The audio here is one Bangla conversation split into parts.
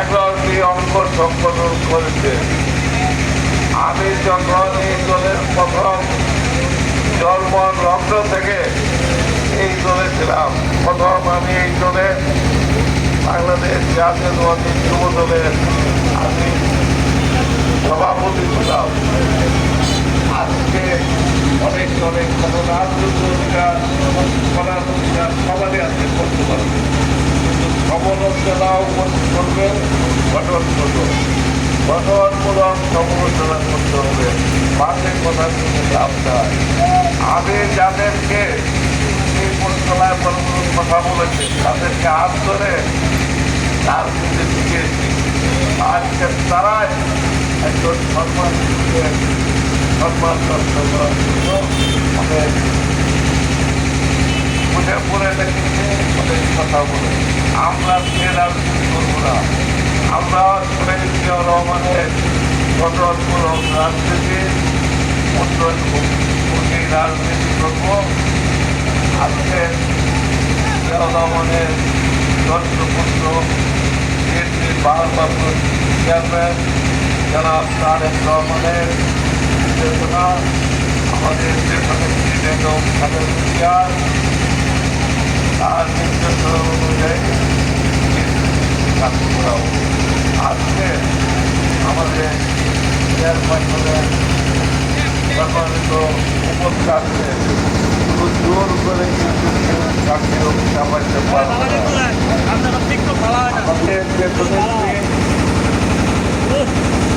এগারোটি অঙ্ক সংগঠন করেছে। আমি যখন এই দলের প্রথম জন্ম লগ্ন থেকে এই দলে ছিলাম। প্রথম আমি এই দলে বাংলাদেশ জাতীয়তাবাদী যুব দলের আমি সভাপতি ছিলাম। কিন্তু সমালোচনাও করবে গঠন করবে গঠনমূলক সমালোচনা করতে হবে পাশে কথা শুনে লাভ আমি যাদেরকে এই পরিচালনায় কথা বলেছে তাদেরকে হাত ধরে রাজনীতি শিখিয়েছি আজকে তারাই একজন সম্মান সম্মান পড়ে লেগেছে অনেক কথা বলে। আমরা সে রাজনীতি করব না আমরা রহমানের গঠনমূলক রাজনীতি উন্নয়নমুখী রাজনীতি করব। আজকে রহমানের চন্দ্রপুত্র বিএনপি ভারপ্রাপ্ত চেয়ারম্যান জনাব তারেক রহমানের নির্দেশনা। আমাদের দেশনেত্রী বেগম খালেদা নির্দেশনা অনুযায়ী হবে। আজকে আমাদের চেয়ারম্যান সম্মানিত উপকারকে শুধু জোর করে কিন্তু কেউ চাকরিও চাপাইতে পারবে আমাদের দেশনেত্রী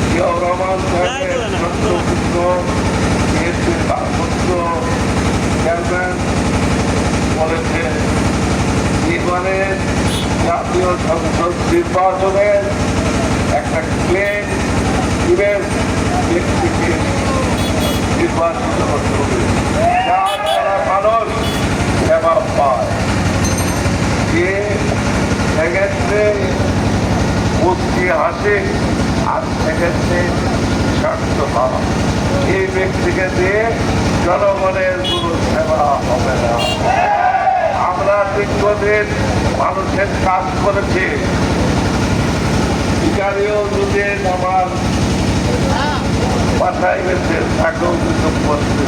জিয়াউর রহমান সাহেবের চন্দ্রপুত্র বিএনপির ভারপ্রাপ্ত চেয়ারম্যান বলেছে এবারের নির্বাচনের একটা ক্লেম ব্যক্তিকে নির্বাচিত করতে হবে। যে সেক্ষেত্রে হাসে আর সেক্ষেত্রে স্বার্থ পাওয়া এই ব্যক্তিকে দিয়ে জনগণের কোনো সেবা হবে না আমরা দীর্ঘদিন মানুষের কাজ করেছে। ভিকারিও আমার বাসায় গেছে তাকেও করতে